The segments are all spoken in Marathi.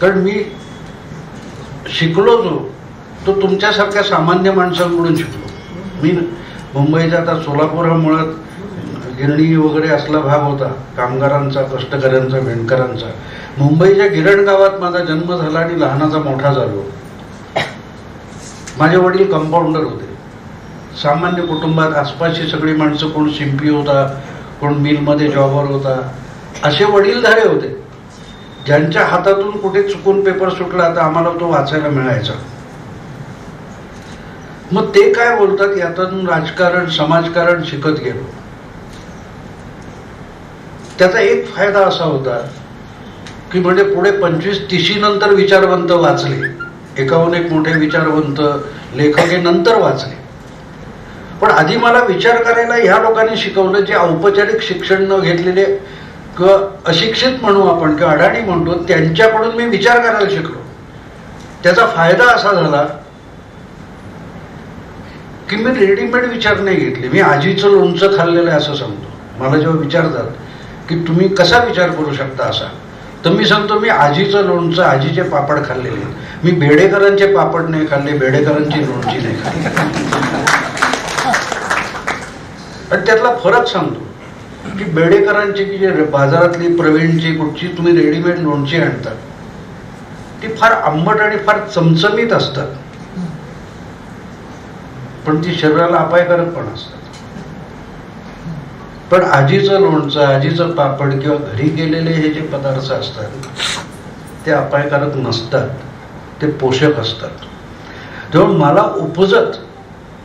कारण मी शिकलो जो तो तुमच्यासारख्या सामान्य माणसांकडून शिकलो. मी मुंबईचा आता सोलापूर हा मुळात गिरणी वगैरे असला भाग होता कामगारांचा कष्टकऱ्यांचा विणकरांचा मुंबईच्या गिरण गावात माझा जन्म झाला आणि लहानाचा मोठा झालो. माझे वडील कंपाऊंडर होते. सामान्य कुटुंबात आसपासची सगळी माणसं कोण शिंपी होता कोण मिलमध्ये जॉबवर होता असे वडीलधारे होते. ज्यांच्या हातातून कुठे चुकून पेपर सुटला तर आम्हाला तो वाचायला मिळायचा. मग ते काय बोलतात यातून राजकारण समाजकारण शिकत गेलो. त्याचा एक फायदा असा होता की म्हणजे पुढे पंचवीस तिशी नंतर विचारवंत वाचले. एकाहून एक मोठे विचारवंत लेखक हे नंतर वाचले. पण आधी मला विचार करायला ह्या लोकांनी शिकवलं जे औपचारिक शिक्षण न घेतलेले अशिक्षित म्हणू आपण किंवा अडाणी म्हणतो त्यांच्याकडून मी विचार करायला शिकलो. त्याचा फायदा असा झाला की मी रेडीमेड विचार नाही घेतले. मी आजीचं लोणचं खाल्लेलं आहे असं सांगतो. मला जेव्हा विचारतात की तुम्ही कसा विचार करू शकता असा तर मी सांगतो मी आजीचं लोणचं आजीचे पापड खाल्लेले. मी भेडेकरांचे पापड नाही खाल्ले भेडेकरांची लोणची नाही खाल्ली. आणि त्यातला फरक सांगतो. की बेडेकरांची की जे बाजारातली प्रवीणची कुठची तुम्ही रेडीमेड लोणची आणता ती फार आंबट आणि फार चमचमीत असतात. पण ती शरीराला अपायकारक पण असतात. पण आजीचं लोणचं आजीचं पापड किंवा घरी केलेले हे जे पदार्थ असतात ते अपायकारक नसतात. ते पोषक असतात. तेव्हा मला उपजत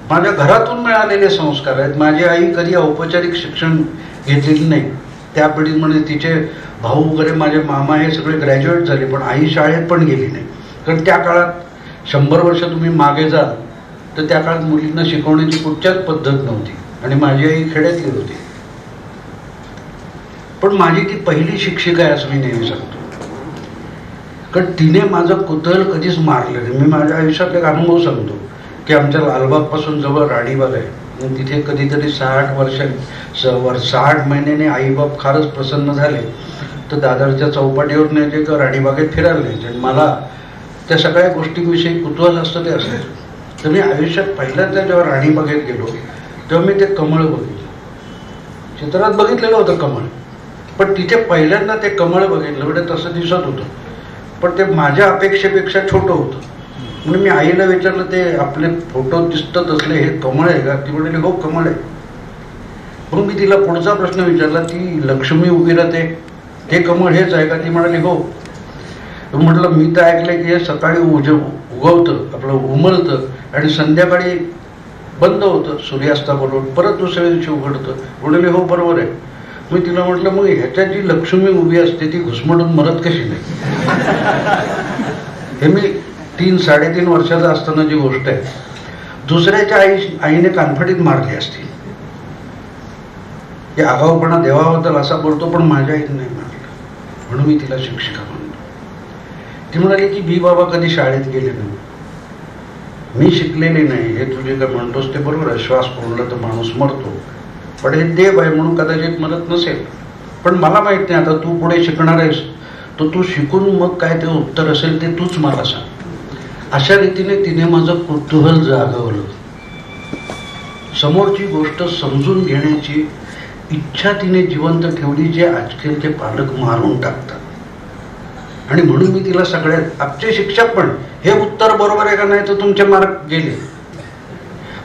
माझ्या घरातून मिळालेले संस्कार आहेत माझी आई कधी औपचारिक शिक्षण घेतलेली नाही. त्या पिढीमध्ये म्हणजे तिचे भाऊ वगैरे माझे मामा हे सगळे ग्रॅज्युएट झाले पण आई शाळेत पण गेली नाही. कारण त्या काळात शंभर वर्ष तुम्ही मागे जाल तर त्या काळात मुलींना शिकवण्याची कुठच्याच पद्धत नव्हती. आणि माझी आई खेड्यातली होती. पण माझी ती पहिली शिक्षिका आहे असं मी नेहमी सांगतो. कारण तिने माझं कुतल कधीच मारलं नाही. मी माझ्या आयुष्यात एक अनुभव सांगतो की आमच्या लालबागपासून जवळ राणीबाग आहे. मग तिथे कधीतरी सहा वर्ष स- सहा महिन्याने आईबाप फारच प्रसन्न झाले. तर दादरच्या चौपाटीवर न्यायचे किंवा राणीबागेत फिरायला न्यायचे. आणि मला त्या सगळ्या गोष्टींविषयी कुतूहल असतं ते असायचं. तर मी आयुष्यात पहिल्यांदा जेव्हा राणीबागेत गेलो तेव्हा मी ते कमळ बघितलं. चित्रात बघितलेलं होतं कमळ. पण तिथे पहिल्यांदा ते कमळ बघितलं. म्हणजे तसं दिसत होतं. पण ते माझ्या अपेक्षेपेक्षा छोटं होतं. म्हणून मी आईला विचारलं ते आपले फोटो दिसतात असले हे कमळ आहे का? ती म्हणाली हो कमळ आहे. म्हणून मी तिला पुढचा प्रश्न विचारला ती लक्ष्मी उभी राहते ते कमळ हेच आहे का? ती म्हणाली हो. म्हटलं मी तर ऐकलं की हे सकाळी उज उगवतं आपलं उमलतं आणि संध्याकाळी बंद होतं सूर्यास्ताबरोबर परत दुसऱ्या दिवशी उघडतं. म्हणाले हो बरोबर आहे. मी तिला म्हटलं मग ह्याच्यात जी लक्ष्मी उभी असते ती घुसमटून मरत कशी नाही? हे मी तीन साडेतीन वर्षाचा असताना जी गोष्ट आहे दुसऱ्याच्या आई आईने कानफडीत मारली असती. हे आगाऊपणा देवाबद्दल असा बोलतो पण माझ्या आईने नाही मारलं. म्हणून मी तिला शिक्षिका म्हणतो. ती म्हणाली की बी बाबा कधी शाळेत गेले नाही? मी शिकलेली नाही हे तुझे काय म्हणतोस ते बरोबर आहे. श्वास कोंडला तर माणूस मरतो. पण हे देव आहे म्हणून कदाचित मरत नसेल. पण मला माहीत नाही आता तू पुढे शिकणार आहेस. तर तू शिकून मग काय ते उत्तर असेल ते तूच मला सांग. अशा रीतीने तिने माझं कुतूहल जागवलं. समोरची गोष्ट समजून घेण्याची इच्छा तिने जिवंत ठेवली जे आजकालचे पालक मारून टाकतात. आणि म्हणून मी तिला सगळ्यात आजचे शिक्षक पण हे उत्तर बरोबर आहे का नाही तर तुमचे मार्क गेले.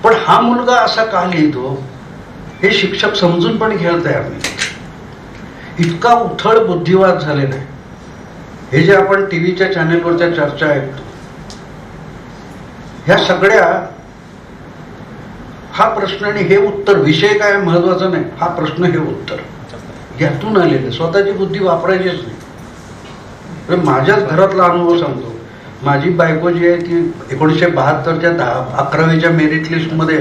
पण हा मुलगा असा का लिहितो? हे शिक्षक समजून पण घेत आहे आम्ही. इतका उथळ बुद्धिवाद झालेला आहे. हे जे आपण टी व्हीच्या चॅनेलवरच्या चर्चा ऐकतो ह्या सगळ्या हा प्रश्न आणि हे उत्तर विषय काय महत्त्वाचा नाही हा प्रश्न हे उत्तर. यातून आलेलं स्वतःची बुद्धी वापरायचीच नाही. तर माझ्याच घरातला अनुभव सांगतो. माझी बायको जी आहे ती एकोणीसशे बहात्तरच्या दहा अकरावीच्या मेरिट लिस्टमध्ये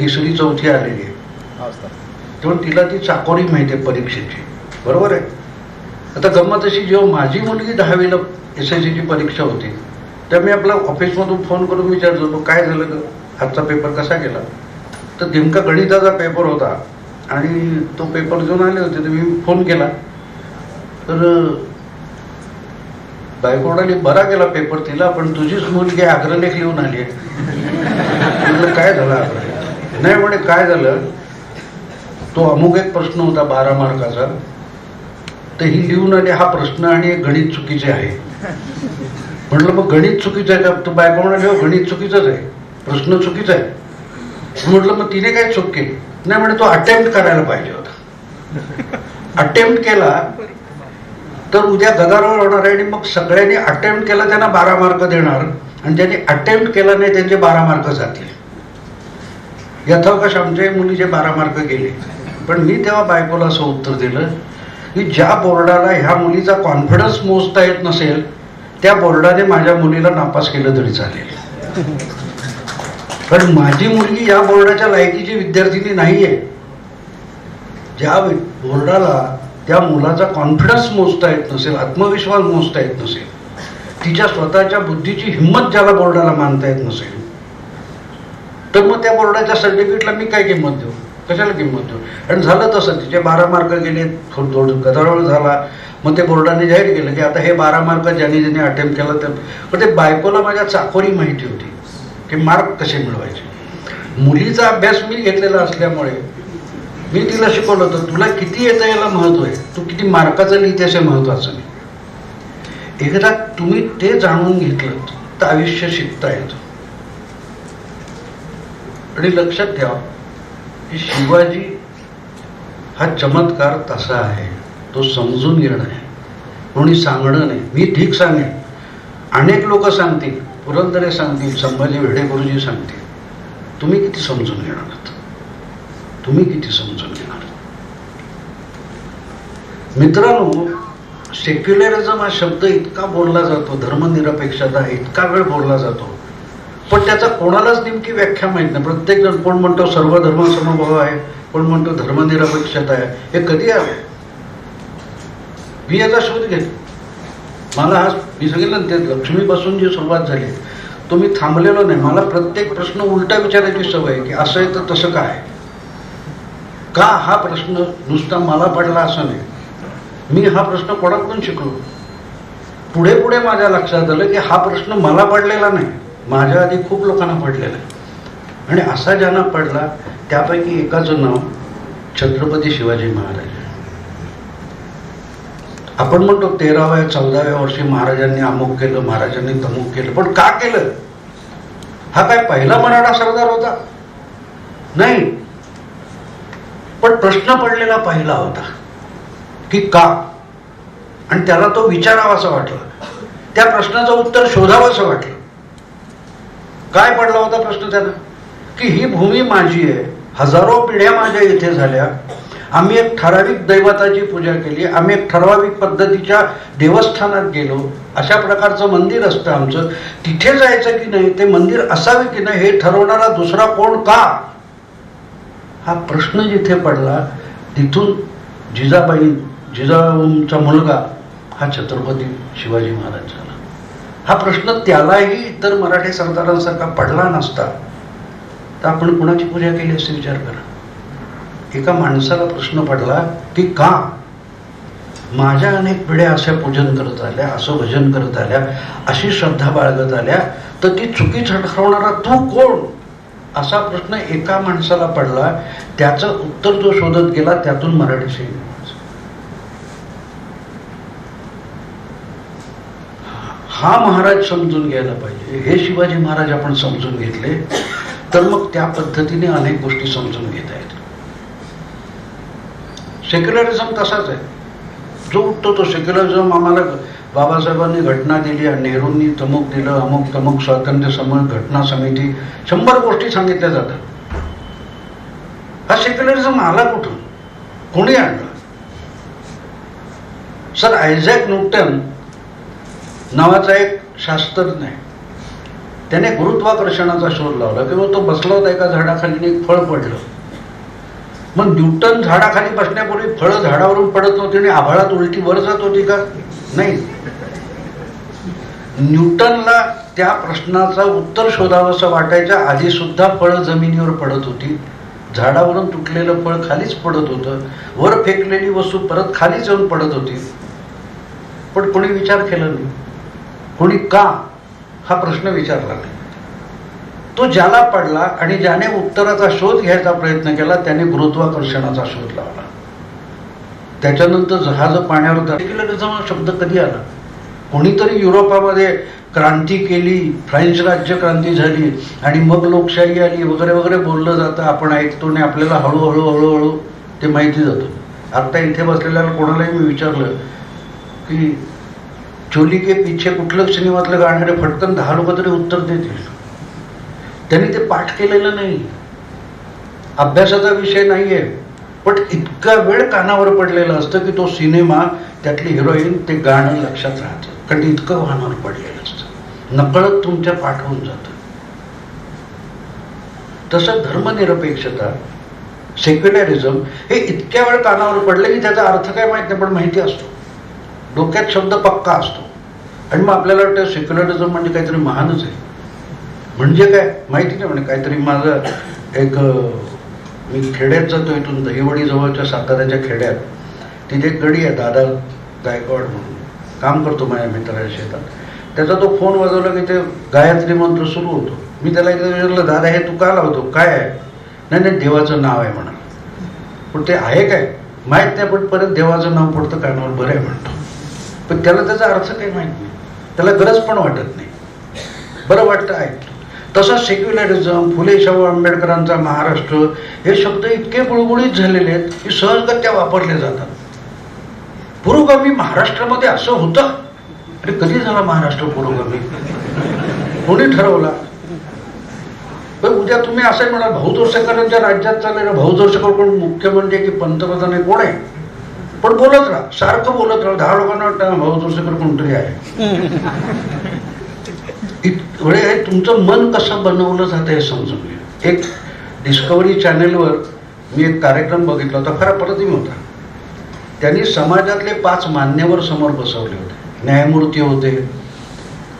तिसरी चौथी आलेली आहे. तेव्हा तिला ती चाकोरी माहिती आहे परीक्षेची. बरोबर आहे? आता गंमत अशी जेव्हा माझी मुलगी दहावीला एस एस सीची परीक्षा होती तर मी आपला ऑफिसमधून फोन करून विचारतो तो काय झालं ग? आजचा पेपर कसा गेला? तर नेमका गणिताचा पेपर होता आणि तो पेपर घेऊन आले होते तर मी फोन केला. तर बायकोडाने बरा गेला पेपर तिला पण तुझीच मुलगी अग्रलेख लिहून आली आहे. म्हटलं काय झालं अग्रलेख नाही म्हणे काय झालं? तो अमुक एक प्रश्न होता बारा मार्काचा. तर ही लिहून आली हा प्रश्न आणि एक गणित चुकीचे आहे. म्हटलं मग गणित चुकीचं आहे का? तू बायको म्हणाली हो गणित चुकीचंच आहे. प्रश्न चुकीचा आहे. म्हटलं मग तिने काय चूक केली? नाही म्हणे तो अटेम्प्ट करायला पाहिजे होता. अटेम्प्ट केला तर उद्या गदारोळ होणार आहे आणि मग सगळ्यांनी अटेम्प्ट केला त्यांना बारा मार्क देणार. आणि ज्यांनी अटेम्प्ट केला नाही त्यांचे बारा मार्क जातील. यथावकाश आमच्या मुलीचे बारा मार्क गेले. पण मी तेव्हा बायकोला असं उत्तर दिलं की ज्या बोर्डाला ह्या मुलीचा कॉन्फिडन्स मोजता येत नसेल त्या बोर्डाने माझ्या मुलीला नापास केलं तरी चालेल. पण माझी मुलगी या बोर्डाच्या लायकीची विद्यार्थिनी नाहीये. ज्या बोर्डाला त्या मुलाचा कॉन्फिडन्स मोजता येत नसेल आत्मविश्वास मोजता येत नसेल तिच्या स्वतःच्या बुद्धीची हिंमत ज्याला बोर्डाला मानता येत नसेल तर मग त्या बोर्डाच्या सर्टिफिकेटला मी काय किंमत देऊ? कशाला किंमत देऊ? आणि झालं तसं तिचे बारा मार्क गेले थोडं थोडं गदारोळ झाला. मग ते बोर्डाने जाहीर केलं की आता हे बारा मार्क ज्यांनी ज्यांनी अटेम्प्ट केलं तर पण ते बायकोला माझ्या चाकोरी माहिती होती की मार्क कसे मिळवायचे. मुलीचा अभ्यास मी घेतलेला असल्यामुळे मी तिला शिकवलं होतं तुला किती येतं याला महत्त्व आहे? तू किती मार्काचं लिहितेस हे महत्वाचं नाही. एकदा तुम्ही ते जाणून घेतलं तर आयुष्य शिकता येतं. आणि लक्षात ठेवा की शिवाजी हा चमत्कार तसा आहे. तो समजून घेणं आहे कोणी सांगणं नाही. मी ठीक सांगेन. अनेक लोक सांगतील. पुरंदरे सांगतील. संभाजी भेडे गुरुजी सांगतील. तुम्ही किती समजून घेणार आहात? तुम्ही किती समजून घेणार मित्रांनो सेक्युलरिझम हा शब्द इतका बोलला जातो धर्मनिरपेक्षता इतका वेळ बोलला जातो. पण त्याचा कोणालाच नेमकी व्याख्या माहीत नाही. प्रत्येक जण कोण म्हणतो सर्व धर्म समभाव आहे कोण म्हणतो धर्मनिरपेक्षता आहे हे कधी आहे मी याचा शोध घेतो. मला आज मी सांगितलं ना ते लक्ष्मीपासून जी सुरुवात झाली तो मी थांबलेलो नाही. मला प्रत्येक प्रश्न उलटा विचारायची सवय आहे की असं आहे तर तसं काय का हा प्रश्न नुसता मला पडला असं नाही? मी हा प्रश्न कोणाकडून शिकलो? पुढे पुढे माझ्या लक्षात आलं की हा प्रश्न मला पडलेला नाही. माझ्या आधी खूप लोकांना पडलेला आहे. आणि असा ज्यांना पडला त्यापैकी एकाचं नाव छत्रपती शिवाजी महाराज. आपण म्हणतो तेराव्या चौदाव्या वर्षी महाराजांनी अमुक केलं महाराजांनी तमुक केलं. पण का केलं? हा काय पहिला मराठा सरदार होता? नाही. पण प्रश्न पडलेला पहिला होता. की का? आणि त्याला तो विचारावासा वाटलं. त्या प्रश्नाचं उत्तर शोधावंसं वाटलं. काय पडला होता प्रश्न त्याला? की ही भूमी माझी आहे. हजारो पिढ्या माझ्या इथे झाल्या. आम्ही एक ठराविक दैवताची पूजा केली आम्ही एक ठराविक पद्धतीच्या देवस्थानात गेलो. अशा प्रकारचं मंदिर असतं आमचं. तिथे जायचं की नाही ते मंदिर असावे की नाही हे ठरवणारा दुसरा कोण का? हा प्रश्न जिथे पडला तिथून जिजाबाई जिजाऊंचा मुलगा हा छत्रपती शिवाजी महाराज झाला. हा प्रश्न त्यालाही इतर मराठी सरदारांसारखा पडला नसता. तर आपण कुणाची पूजा केली असे विचार करा. एका माणसाला प्रश्न पडला की का? माझ्या अनेक पिढ्या अशा पूजन करत आल्या असं भजन करत आल्या अशी श्रद्धा बाळगत आल्या तर ती चुकी ठरवणारा तू कोण? असा प्रश्न एका माणसाला पडला त्याचं उत्तर जो शोधत गेला त्यातून मराठी सैनिक हा महाराज समजून घ्यायला पाहिजे. हे शिवाजी महाराज आपण समजून घेतले तर मग त्या पद्धतीने अनेक गोष्टी समजून घेता येतात सेक्युलरिझम तसाच आहे. जो उठतो तो सेक्युलरिझम आम्हाला बाबासाहेबांनी घटना दिली आणि नेहरूंनी तमुक दिलं अमुक तमुक स्वातंत्र्य समूह घटना समिती शंभर गोष्टी सांगितल्या जातात. हा सेक्युलरिझम आला कुठून? कोणी आणला? सर आयझॅक न्यूटन नावाचा एक शास्त्रज्ञ आहे. त्याने गुरुत्वाकर्षणाचा शोध लावला. किंवा तो बसला होता एका झाडाखाली एक फळ पडलं. मग न्यूटन झाडाखाली बसण्यापूर्वी फळं झाडावरून पडत नव्हती आणि आभाळात उलटी वर जात होती का? नाही. न्यूटनला त्या प्रश्नाचा उत्तर शोधावंसं वाटायच्या आधी सुद्धा फळं जमिनीवर पडत होती. झाडावरून तुटलेलं फळ खालीच पडत होतं. वर फेकलेली वस्तू परत खालीच येऊन पडत होती. पण कोणी विचार केला नाही. कोणी का? हा प्रश्न विचारला नाही. तो ज्याला पडला आणि ज्याने उत्तराचा शोध घ्यायचा प्रयत्न केला त्याने गुरुत्वाकर्षणाचा शोध लावला. त्याच्यानंतर जहाज पाण्यावर सेक्युलरिझम शब्द कधी आला? कोणीतरी युरोपामध्ये क्रांती केली फ्रेंच राज्य क्रांती झाली आणि मग लोकशाही आली वगैरे वगैरे बोललं जातं आपण ऐकतो आणि आपल्याला हळूहळू हळूहळू ते माहिती जातं. आता इथे बसलेल्या कोणालाही मी विचारलं की चोली के पिछे कुठलं सिनेमातलं गाणं फटकन दहा लोक तरी उत्तर देतील. त्यांनी ते पाठ केलेलं नाही. अभ्यासाचा विषय नाहीये. पण इतका वेळ कानावर पडलेलं असतं की तो सिनेमा त्यातली हिरोईन ते गाणं लक्षात राहतं. कारण इतकं कानावर पडलेलं असतं. नकळत तुमच्या पाठ होऊन जातं. तसं धर्मनिरपेक्षता सेक्युलरिझम हे इतक्या वेळ कानावर पडले की त्याचा अर्थ काय माहीत नाही पण माहिती असतो. डोक्यात शब्द पक्का असतो. आणि मग आपल्याला वाटतं सेक्युलरिझम म्हणजे काहीतरी महानच आहे. म्हणजे काय? माहिती नाही म्हणजे काहीतरी माझं एक मी खेड्यात जातो इथून दहिवडी जवळच्या साताऱ्याच्या खेड्यात. तिथे एक गडी आहे दादा गायकवाड म्हणून. काम करतो माझ्या मित्राच्या शेतात. त्याचा तो फोन वाजवला की ते गायत्री मंत्र सुरू होतो. मी त्याला एकदा विचारलं दादा हे तू का लावतो? काय आहे? नाही नाही देवाचं नाव आहे म्हणा. पण ते आहे काय? माहीत नाही पण परत देवाचं नाव पडतं कानावर बरं आहे म्हणतो. पण त्याला त्याचा अर्थ काही माहीत नाही. त्याला गरज पण वाटत नाही. बरं वाटतं ऐकतो तसा सेक्युलरिझम फुले शाहू आंबेडकरांचा महाराष्ट्र हे शब्द इतके गुळगुळीत झालेले आहेत की सहजगत्या वापरले जातात. पुरोगामी महाराष्ट्रामध्ये असं होतं? अरे कधी झाला महाराष्ट्र पुरोगामी? कोणी ठरवला? उद्या तुम्ही असं म्हणाल भाऊ जोरसेकरांच्या राज्यात चाललेलं भाऊ जोरसेकर कोण? म्हणजे की पंतप्रधान आहे? कोण आहे? पण बोलत राहा सारखं बोलत राहा दहा लोकांना वाटतं भाऊ जोरसेकर कोणतरी आहे. म्हणजे तुमचं मन कसं बनवलं जातं हे समजून घ्या. एक डिस्कवरी चॅनेलवर मी एक कार्यक्रम बघितला होता खरा प्रतिम होता. त्यांनी समाजातले पाच मान्यवर समोर बसवले होते. न्यायमूर्ती होते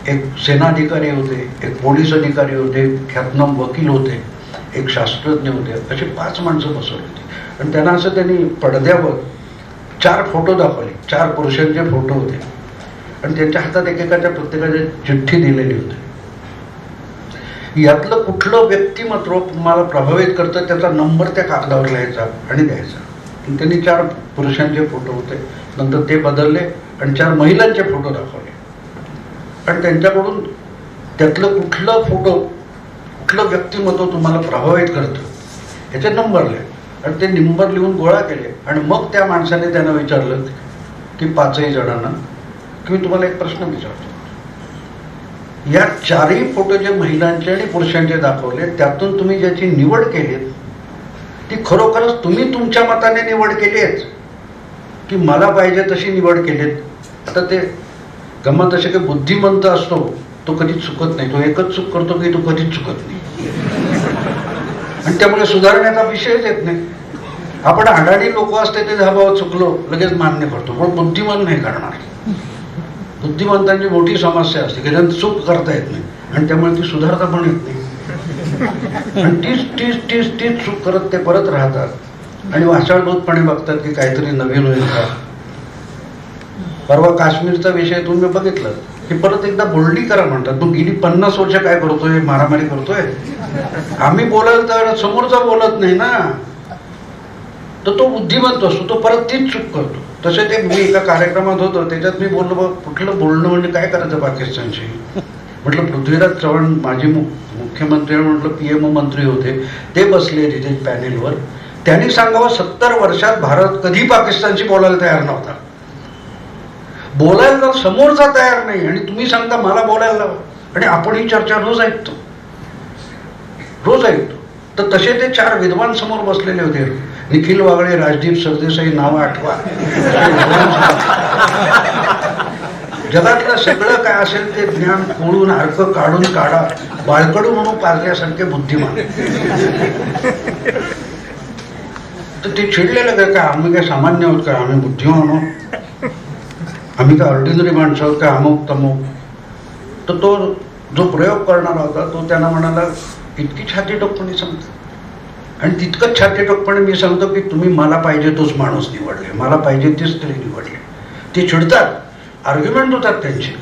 एक सेनाधिकारी होते एक पोलीस अधिकारी होते ख्यातनाम वकील होते एक शास्त्रज्ञ होते असे पाच माणसं बसवली होती. आणि त्यांना असं त्यांनी पडद्यावर चार फोटो दाखवले चार पुरुषांचे फोटो होते. आणि त्यांच्या हातात एकेकाच्या प्रत्येकाची चिठ्ठी दिलेली होती. यातलं कुठलं व्यक्तिमत्व तुम्हाला प्रभावित करतं त्याचा नंबर त्या कागदावर लिहायचा आणि द्यायचा. त्यांनी चार पुरुषांचे फोटो होते. नंतर ते बदलले आणि चार महिलांचे फोटो दाखवले. आणि त्यांच्याकडून त्यातलं कुठलं फोटो कुठलं व्यक्तिमत्व तुम्हाला प्रभावित करतं याचे नंबर आणि ते नंबर लिहून गोळा केले आणि मग त्या माणसाने त्यांना विचारलं की पाचही जणांना की मी तुम्हाला एक प्रश्न विचारतो. या चारही फोटो जे महिलांचे आणि पुरुषांचे दाखवले त्यातून तुम्ही ज्याची निवड केलीत ती खरोखरच तुम्ही तुमच्या मताने निवड केली की मला पाहिजे तशी निवड केलीत? आता ते गमत असे की बुद्धिमंत असतो तो कधीच चुकत नाही. तो एकच चूक करतो की तो कधीच चुकत नाही. आणि त्यामुळे सुधारण्याचा विषयच येत नाही. आपण अडाणी लोक असते ते धाबावर चुकलो लगेच मान्य करतो. पण बुद्धिमान नाही करणार. बुद्धिमंतांची मोठी समस्या असते की त्यांना चूक करता येत नाही. आणि त्यामुळे ती सुधारता पण येत नाही. आणि तीच तीच तीच तीच चूक करत ते परत राहतात. आणि वाचाळभूतपणे बघतात की काहीतरी नवीन होईल का? परवा काश्मीरचा विषय तुम्ही बघितलं? की परत एकदा बोलणी करा म्हणतात. तू गेली पन्नास वर्ष काय करतोय? मारामारी करतोय? आम्ही बोलाल तर समोरचा बोलत नाही ना? तर तो बुद्धिमंत असतो तो परत तीच चूक करतो. तसे ते मी एका कार्यक्रमात होतो त्याच्यात मी बोललो बा कुठलं बोलणं म्हणजे काय करायचं पाकिस्तानशी? म्हटलं पृथ्वीराज चव्हाण माजी मु मुख्यमंत्री म्हटलं पी एम मंत्री होते. ते बसले तिथे पॅनेलवर. त्यांनी सांगावं सत्तर वर्षात भारत कधी पाकिस्तानशी बोलायला तयार नव्हता. बोलायला समोरचा तयार नाही आणि तुम्ही सांगता मला बोलायला लावा. आणि आपण ही चर्चा रोज ऐकतो. रोज ऐकतो. तर तसे ते चार विद्वान समोर बसलेले होते. निखिल वागळे राजदीप सरदेसाई नावं आठवा. जगातलं सगळं काय असेल ते ज्ञान कोळून अर्क काढून काढा. बाळकडू म्हणून पाजल्यासारखे बुद्धिमान. तर ते चिडलेलं काय? काय आम्ही काय सामान्य आहोत काय? आम्ही बुद्धिमान आहोत? आम्ही काय ऑर्डिनरी माणसं आहोत काय? अमुक तमुक. तर तो जो प्रयोग करणारा होता तो त्यांना म्हणाला इतकी छाती टोपणी सांगतो? आणि तितकंच छाती टोकपणे मी सांगतो की तुम्ही मला पाहिजे तोच माणूस निवडले. मला पाहिजे ती स्त्री निवडली. ते चिडतात आर्ग्युमेंट होतात त्यांचे.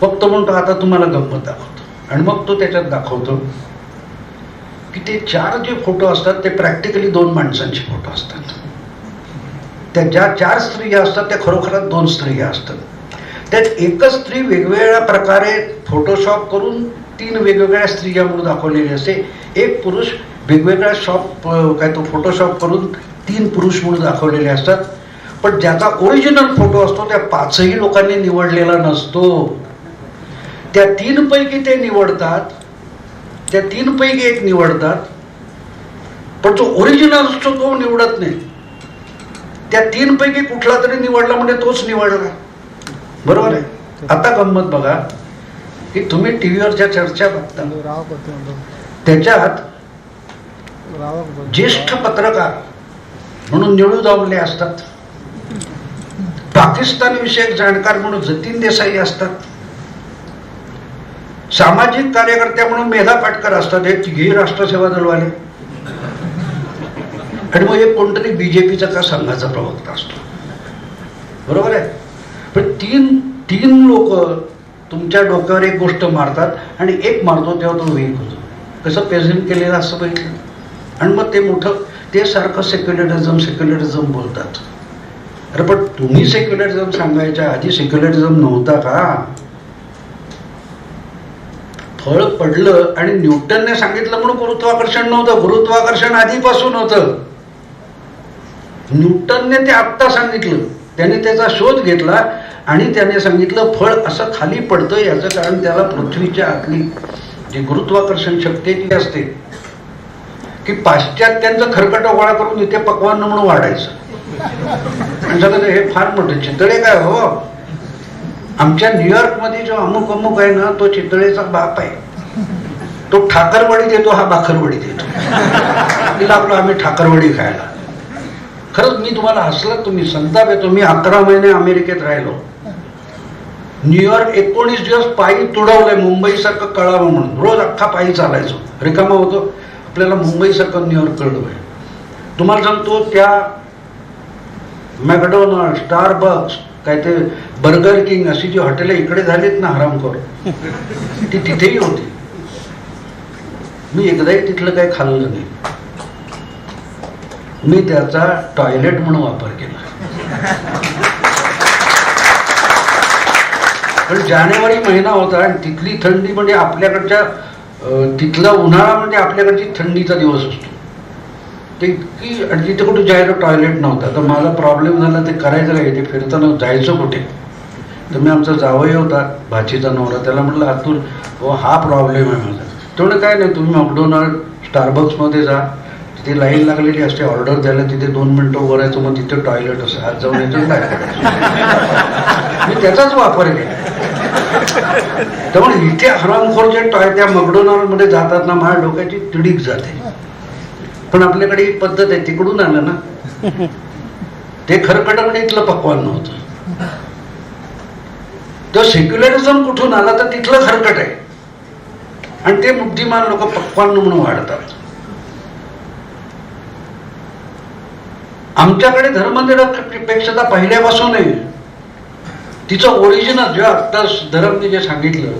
फक्त म्हणतो आता तुम्हाला गंमत दाखवतो. आणि मग तो त्याच्यात दाखवतो की ते चार जे फोटो असतात ते प्रॅक्टिकली दोन माणसांचे फोटो असतात. त्या ज्या चार स्त्रिया असतात त्या खरोखरच दोन स्त्रिया असतात. त्यात एकच स्त्री वेगवेगळ्या प्रकारे फोटोशॉप करून तीन वेगवेगळ्या स्त्रिया म्हणून दाखवलेली असते. एक पुरुष वेगवेगळ्या शॉप काय तो फोटोशॉप करून तीन पुरुष म्हणून दाखवलेले असतात. पण ज्याचा ओरिजिनल फोटो असतो त्या पाचही लोकांनी निवडलेला नसतो. त्या तीन पैकी ते निवडतात. त्या तीन पैकी एक निवडतात. पण जो ओरिजिनल असतो तो निवडत नाही? त्या तीन पैकी कुठला तरी निवडला म्हणजे तोच निवडला बरोबर आहे? आता गंमत बघा. की तुम्ही टीव्हीवरच्या चर्चा बघता त्याच्यात. ज्येष्ठ पत्रकार म्हणून निळू दामले असतात. पाकिस्तान विषयक जाणकार म्हणून जतीन देसाई असतात. सामाजिक कार्यकर्त्या म्हणून मेधा पाटकर असतात. हे तिघेही राष्ट्रसेवा दलवाले. आणि मग एक कोणतरी बीजेपीचा का संघाचा प्रवक्ता असतो. बरोबर आहे? पण तीन तीन लोक तुमच्या डोक्यावर एक गोष्ट मारतात आणि एक मारतो तेव्हा तो वीक होतो. कसं प्रेझेंट केलेलं असं बघितलं. आणि मग ते मोठं ते सारखं सेक्युलरिझम सेक्युलरिझम बोलतात. अरे पण तुम्ही सेक्युलरिझम सांगायच्या आधी सेक्युलरिझम नव्हता का? फळ पडलं आणि न्यूटनने सांगितलं म्हणून गुरुत्वाकर्षण नव्हतं. गुरुत्वाकर्षण आधीपासून होतं. न्यूटनने ते आत्ता सांगितलं. त्याने त्याचा शोध घेतला आणि त्याने सांगितलं फळ असं खाली पडतं याचं कारण त्याला पृथ्वीच्या आतली जी गुरुत्वाकर्षण शक्ती ती असते की पाश्चात्यांचं खरकट गोळा करून इथे पकवान म्हणून वाढायचं. आणि सगळं हे फार मोठं चितळे काय हो? आमच्या न्यूयॉर्कमध्ये जो अमुक अमुक आहे ना तो चितळेचा बाप आहे. तो ठाकरवडी देतो हा भाकरवडी देतो. तिला आपलं आम्ही ठाकरवडी खायला. खरंच मी तुम्हाला हसलं तुम्ही संताप येतो मी अकरा महिने अमेरिकेत राहिलो. न्यूयॉर्क एकोणीस दिवस पायी तुडवलंय मुंबईसारखं कळावं म्हणून. रोज अख्खा पायी चालायचो. रिकामा होतो. आपल्याला मुंबईसारखं न्यूयॉर्क कळलं आहे तुम्हाला सांगतो त्या मॅकडोनल्ड स्टारबक्स काय ते बर्गर किंग अशी जी हॉटेल इकडे झालीत ना हरामखोर ती तिथेही होती. मी एकदाही तिथलं काही खाल्लं नाही. मी त्याचा टॉयलेट म्हणून वापर केला. पण जानेवारी महिना होता आणि तिथली थंडी म्हणजे आपल्याकडच्या तिथला उन्हाळा म्हणजे आपल्याकडची थंडीचा दिवस असतो. ते इतकी आणि तिथे कुठे जायला टॉयलेट नव्हता. तर मला प्रॉब्लेम झाला ते करायचं काय? ते फिरताना जायचं कुठे? तर मी आमचा जावई होता भाचीचा नवरा. त्याला म्हटलं अतुल हो हा प्रॉब्लेम आहे माझा. तेवढं काय नाही तुम्ही मॅकडोनाल्ड स्टारबक्समध्ये जा. तिथे लाईन लागलेली असते ऑर्डर द्यायला तिथे दोन मिनटं उभं राहायचं मग तिथे टॉयलेट असं. हात जाऊन येतो काय? मी त्याचाच वापर केला. त्यामुळे इथे हरामखोर जे टॉय त्या मकडोनाल्डमध्ये जातात ना माझ्या डोक्याची तिडीक जाते. पण आपल्याकडे ही पद्धत आहे तिकडून आलं ना. ते खरकट म्हणजे इथलं पकवान नव्हतं. तर सेक्युलरिझम कुठून आला तर तिथलं खरकट आहे. आणि ते बुद्धिमान लोक पक्वान म्हणून वाढतात. आमच्याकडे धर्मनिरपेक्षता पहिल्यापासून आहे. तिचं ओरिजिनल जे आत्ता धरमने जे सांगितलं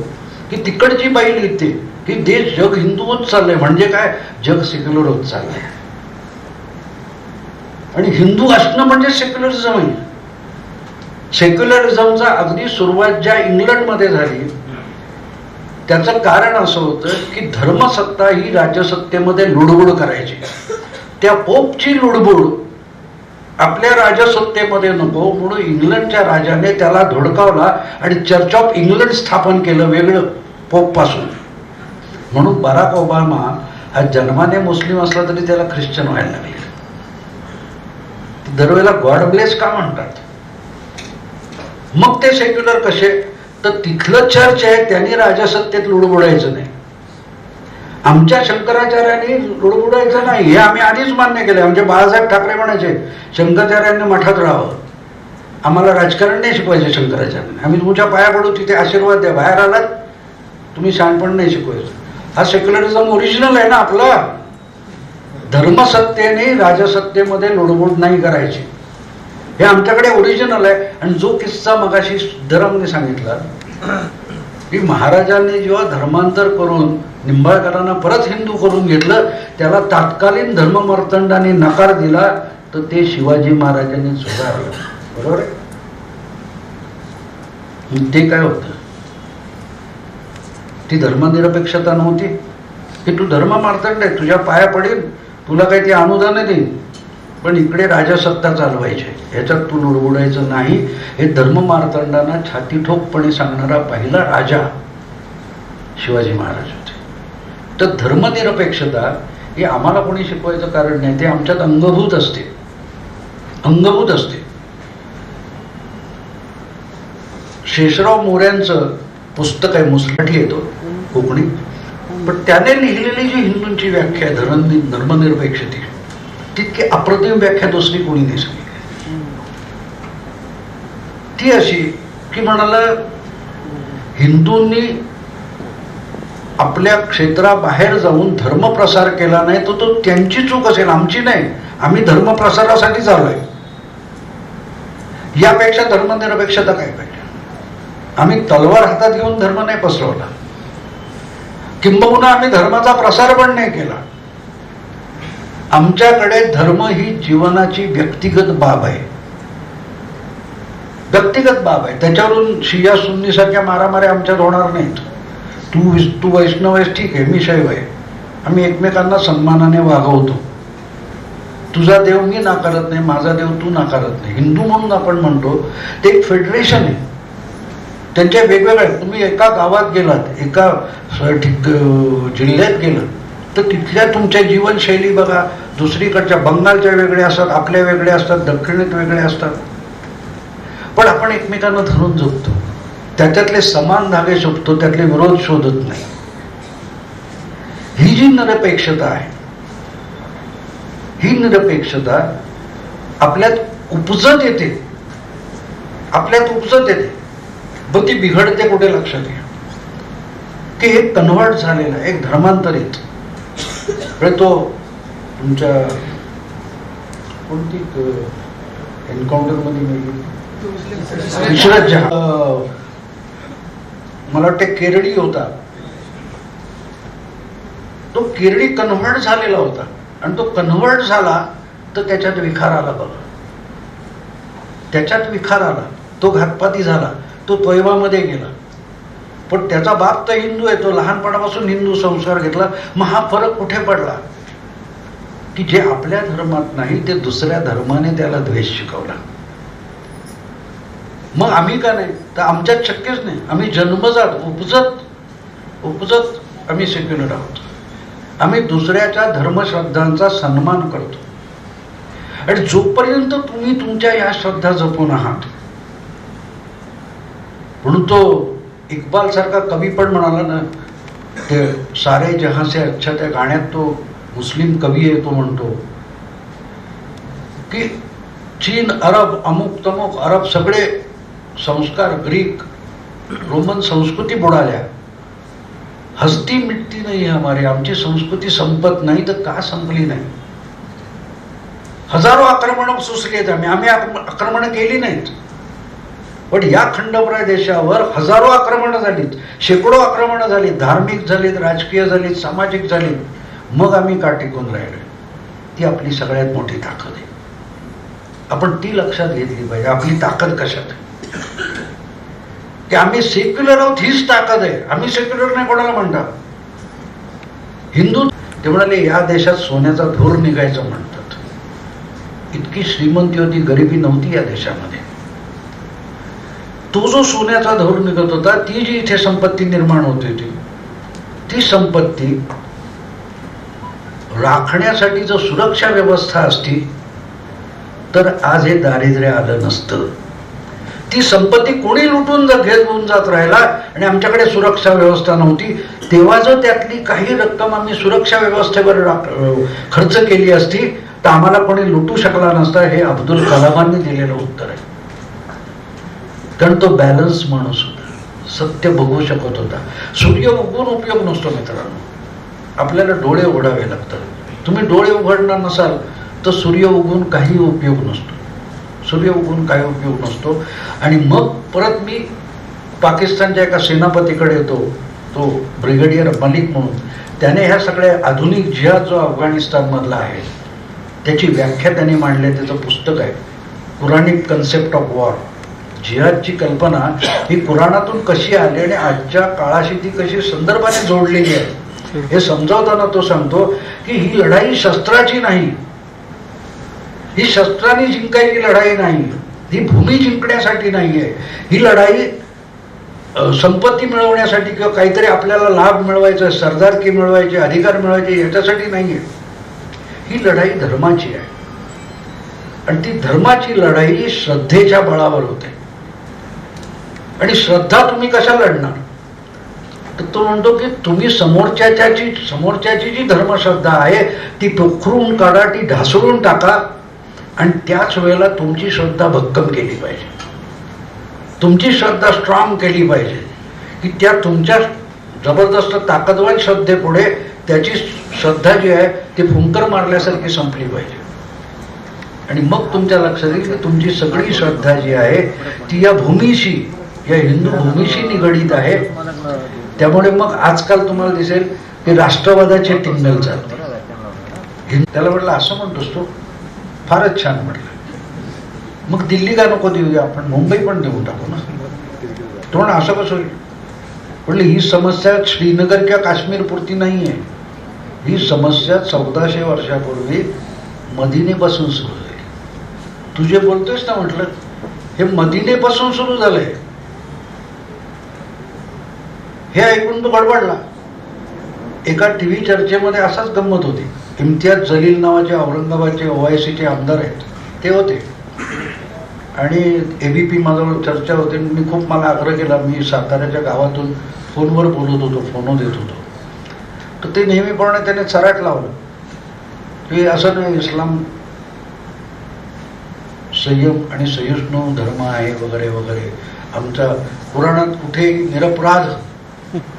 की तिकडची बाई लिहिते की देश जग हिंदू होत चाललंय. म्हणजे काय? जग सेक्युलर होत चाललंय. आणि हिंदू असणं म्हणजे सेक्युलरिझम आहे. सेक्युलरिझमचा अगदी सुरुवात ज्या इंग्लंडमध्ये झाली त्याचं कारण असं होतं की धर्मसत्ता ही राजसत्तेमध्ये लुडबुड करायची. त्या पोपची लुडबुड आपल्या राजसत्तेमध्ये नको म्हणून इंग्लंडच्या राजाने त्याला धुडकावला आणि चर्च ऑफ इंग्लंड स्थापन केलं वेगळं पोपपासून. म्हणून बराक ओबामा हा जन्माने मुस्लिम असला तरी त्याला ख्रिश्चन व्हायला लागले. दरवेळेला गॉड ब्लेस का म्हणतात? मग ते सेक्युलर कसे? तर तिथलं चर्च आहे त्यांनी राजसत्तेत लुडबुडायचं नाही. आमच्या शंकराचार्यांनी रुडबुडायचं नाही हे आम्ही आधीच मान्य केले आमचे बाळासाहेब ठाकरे म्हणायचे शंकराचार्यांनी मठात राहावं. आम्हाला राजकारण नाही शिकवायचे शंकराचार्यांनी. आम्ही तुमच्या पाया पडू तिथे आशीर्वाद द्या. बाहेर आलात तुम्ही शहाणपण नाही शिकवायचं. हा सेक्युलरिझम ओरिजिनल आहे ना आपला. धर्मसत्तेने राजसत्तेमध्ये लुडबुड नाही करायची. हे आमच्याकडे ओरिजिनल आहे. आणि जो किस्सा मगाशी धरमने सांगितला की महाराजांनी जेव्हा धर्मांतर करून निंबाळकरांना परत हिंदू करून घेतलं त्याला तात्कालीन धर्ममर्तंडाने नकार दिला तर ते शिवाजी महाराजांनी सुधारलं. बरोबर आहे? ते काय होतं? ती धर्मनिरपेक्षता नव्हती. की तू धर्म मार्तंड आहे तुझ्या पाया पडेल तुला काही ते अनुदान देईन पण इकडे राजसत्ता चालवायची. आहे. ह्याच्यात तू लुडबुडायचं नाही हे धर्म मार्तंडांना छाती ठोकपणे सांगणारा पहिला राजा शिवाजी महाराज होते. तर धर्मनिरपेक्षता हे आम्हाला कोणी शिकवायचं कारण नाही ते आमच्यात अंगभूत असते. अंगभूत असते. शेषराव मोऱ्यांचं पुस्तक आहे मुसराठी येतो कोकणी. पण त्याने लिहिलेली जी हिंदूंची व्याख्या आहे धर्म धर्मनिरपेक्षते तितकी अप्रतिम व्याख्या दुसरी कोणी नाही सांगितली ती अशी की म्हणाला हिंदूंनी आपल्या क्षेत्राबाहेर जाऊन धर्मप्रसार केला नाही तर तो त्यांची चूक असेल आमची नाही. आम्ही धर्मप्रसारासाठी चाललोय. यापेक्षा धर्मनिरपेक्षता काय पाहिजे? आम्ही तलवार हातात घेऊन धर्म नाही पसरवला. किंबहुना आम्ही धर्माचा प्रसार पण नाही केला. आमच्याकडे धर्म ही जीवनाची व्यक्तिगत बाब आहे. व्यक्तिगत बाब आहे. त्याच्यावरून शिया सुन्नीसारख्या मारामाऱ्या आमच्यात होणार नाहीत. तू तू वैष्णव आहेस ठीक आहे मी शैव आहे. आम्ही एकमेकांना सन्मानाने वागवतो. तुझा देव मी नाकारत नाही माझा देव तू नाकारत नाही. हिंदू म्हणून आपण म्हणतो ते एक फेडरेशन आहे. त्यांच्या वेगवेगळ्या तुम्ही एका गावात गेलात एका ठिक जिल्ह्यात गेलात तर तिथल्या तुमच्या जीवनशैली बघा. दुसरीकडच्या बंगालच्या वेगळ्या असतात आपल्या वेगळ्या असतात दक्षिणेत वेगळ्या असतात. पण आपण एकमेकांना धरून झोपतो त्याच्यातले समान धागे शोधतो त्यातले विरोध शोधत नाही. ही जी निरपेक्षता आहे ही निरपेक्षता आपल्यात उपजत येते. आपल्यात उपजत येते. व ती बिघडते कुठे लक्षात घ्या. की हे कन्व्हर्ट झालेलं एक धर्मांतरित. म्हणजे तो तुमच्या कोणती एन्काउंटरमध्ये इशरत मला वाटते केरळी होता. तो केरळी कन्व्हर्ट झालेला होता. आणि तो कन्व्हर्ट झाला तर त्याच्यात विखार आला बघा. त्याच्यात विखार आला. तो घातपाती झाला. तो तैवामध्ये गेला. पण त्याचा बाप तर हिंदू आहे. तो लहानपणापासून हिंदू संस्कार घेतला. मग हा फरक कुठे पडला? की जे आपल्या धर्मात नाही ते दुसऱ्या धर्माने त्याला द्वेष शिकवला. मग आम्ही का नाही? तर आमच्यात शक्यच नाही. आम्ही जन्मजात उपजत उपजत आम्ही सेक्युलर आहोत. आम्ही दुसऱ्याच्या धर्मश्रद्धांचा सन्मान करतो. आणि जोपर्यंत तुम्ही तुमच्या या श्रद्धा जपून आहात म्हणून तो इक्बाल सारखा कवी पण म्हणाला ना ते सारे जहां से अच्छा त्या गाण्यात तो मुस्लिम कवी आहे तो म्हणतो की चीन अरब अमुक तमुक अरब सगळे संस्कार ग्रीक रोमन संस्कृती बुडाल्या. हस्ती मिटती नाही हमारी आमची संस्कृती संपत नाही तर का संपली नाही? हजारो आक्रमण सुचली आहेत आम्ही आम्ही आक्रमण केली नाहीत. पण या खंडप्राय देशावर हजारो आक्रमणं झालीत शेकडो आक्रमणं झाली धार्मिक झालीत राजकीय झालीत सामाजिक झालीत. मग आम्ही का टिकून राहिलो ती आपली सगळ्यात मोठी ताकद आहे. आपण ती लक्षात घेतली पाहिजे. आपली ताकद कशात की आम्ही सेक्युलर आहोत हीच ताकद आहे. आम्ही सेक्युलर नाही कोणाला म्हणतात हिंदू ते म्हणाले या देशात सोन्याचा धूर निघायचं म्हणतात. इतकी श्रीमंती होती गरिबी नव्हती या देशामध्ये. तो जो सोन्याचा धूर निघत होता ती जी इथे संपत्ती निर्माण होती होती ती संपत्ती राखण्यासाठी जर सुरक्षा व्यवस्था असती तर आज हे दारिद्र्य आलं नसतं. ती संपत्ती कोणी लुटून जर घेत घेऊन जात राहिला आणि आमच्याकडे सुरक्षा व्यवस्था नव्हती तेव्हा जर त्यातली काही रक्कम आम्ही सुरक्षा व्यवस्थेवर राख- खर्च केली असती तर आम्हाला कोणी लुटू शकला नसता हे अब्दुल कलामांनी दिलेलं उत्तर आहे. कारण तो बॅलन्स माणूस होता. सत्य बघू शकत होता. सूर्य उगून उपयोग नसतो मित्रांनो. आपल्याला डोळे उघडावे लागतात. तुम्ही डोळे उघडणार नसाल तर सूर्य उगवून काही उपयोग नसतो. सूर्य उगून काही उपयोग नसतो. आणि मग परत मी पाकिस्तानच्या एका सेनापतीकडे येतो. तो ब्रिगेडियर मलिक म्हणून. त्याने ह्या सगळ्या आधुनिक जिहाद जो अफगाणिस्तानमधला आहे त्याची व्याख्या त्याने मांडली आहे. त्याचं पुस्तक आहे. कुराणिक कन्सेप्ट ऑफ वॉर जिहादची कल्पना ही कुराणातून कशी आली आणि आजच्या काळाशी ती कशी संदर्भाने जोडलेली आहे हे समजावताना तो सांगतो की ही लढाई शस्त्राची नाही. ही शस्त्राने जिंकायची लढाई नाही. ही भूमी जिंकण्यासाठी नाही आहे ही लढाई संपत्ती मिळवण्यासाठी किंवा काहीतरी आपल्याला लाभ मिळवायचा सरदारकी मिळवायची अधिकार मिळवायचे याच्यासाठी नाही आहे ही लढाई धर्माची आहे. आणि ती धर्माची लढाई श्रद्धेच्या बळावर होते. आणि श्रद्धा तुम्ही कशा लढणार? तर तो म्हणतो की तुम्ही समोरच्याची समोरच्याची जी धर्मश्रद्धा आहे ती पोखरून काढा ती ढासळून टाका आणि त्याच वेळेला तुमची श्रद्धा भक्कम केली पाहिजे. तुमची श्रद्धा स्ट्रॉंग केली पाहिजे. की त्या तुमच्या जबरदस्त ताकदवान श्रद्धेपुढे त्याची श्रद्धा जी आहे ती फुंकर मारल्यासारखी संपली पाहिजे. आणि मग तुमच्या लक्षात येईल की तुमची सगळी श्रद्धा जी आहे ती या भूमीशी या हिंदू भूमीशी निगडीत आहे. त्यामुळे मग आजकाल तुम्हाला दिसेल की राष्ट्रवादाचे टिंगल चालते. त्याला म्हटलं असं म्हणतोस तू? फारच छान म्हटलं. मग दिल्ली का नको देऊया आपण मुंबई पण देऊन टाकू ना. तो म्हणा असं कसं होईल? म्हटलं ही समस्या श्रीनगर किंवा काश्मीर पुरती नाही आहे ही समस्या चौदाशे वर्षापूर्वी मदिनेपासून सुरू झाली. तू जे बोलतोयस ना? म्हटलं हे मदिनेपासून सुरू झालंय. हे ऐकून तो गडबडला एका टी व्ही चर्चेमध्ये असाच गंमत होती. इम्तियाज जलील नावाचे औरंगाबादचे ओआयसीचे आमदार आहेत. ते होते. आणि ए वी पी माझ्यावर चर्चा होती. आणि मी खूप मला आग्रह केला. मी साताऱ्याच्या गावातून फोनवर बोलत होतो. फोनो देत होतो. तर ते नेहमीप्रमाणे त्याने चराट लावलं. की असं नाही इस्लाम संयम आणि सहिष्णू धर्म आहे वगैरे वगैरे. आमच्या पुराणात कुठे निरपराध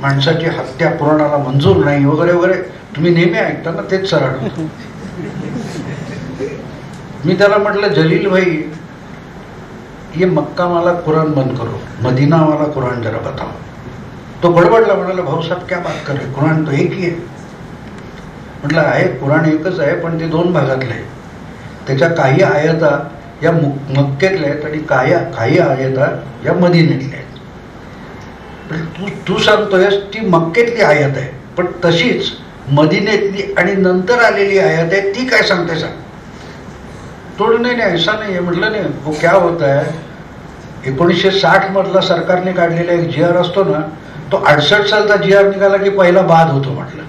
माणसाची हत्या पुराणाला मंजूर नाही वगैरे वगैरे. तुम्ही नेहमी ऐकता ना तेच सरळ मी त्याला म्हटलं जलील भाई ये मक्का मला कुरान बंद करो मदीना वाला कुरान जरा बताओ. तो गडबडला म्हणाला भाऊसाहेब क्या बात कर हो? कुराण तो एक ही आहे म्हटलं आहे कुराण एकच आहे पण ते दोन भागातले आहे. त्याच्या काही आयता या मक्केतल्या आहेत आणि काही काही आयता या मदिनेतल्या आहेत. तू तू सांगतोयस ती मक्केतली आयात आहे. पण तशीच मदिनेतली आणि नंतर आलेली आयात आहे ती काय सांगते सांग. तोडू नाही नाही ऐसा नाही आहे म्हटलं नाही. हो क्या होत आहे एकोणीसशे साठ मधला सरकारने काढलेला एक जी आर असतो ना तो अडसष्ट सालचा जी आर निघाला की पहिला बाद होतो म्हटलं.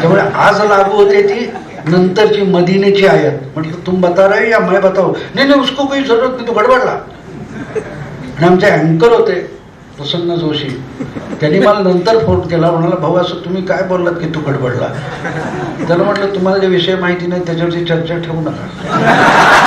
त्यामुळे आज लागू होते ती नंतरची मदिनेची आयात. म्हटलं तुम बता रहे हो या मैं बताओ नाही नाही उसको कोई जरूरत नाही तो गडबडला आणि आमचे अँकर होते प्रसन्न जोशी. त्यांनी मला नंतर फोन केला म्हणाला भाऊ असं तुम्ही काय बोललात की तू गडबडला? त्याला म्हटलं तुम्हाला जे विषय माहिती नाही त्याच्यावरची चर्चा ठेवू नका.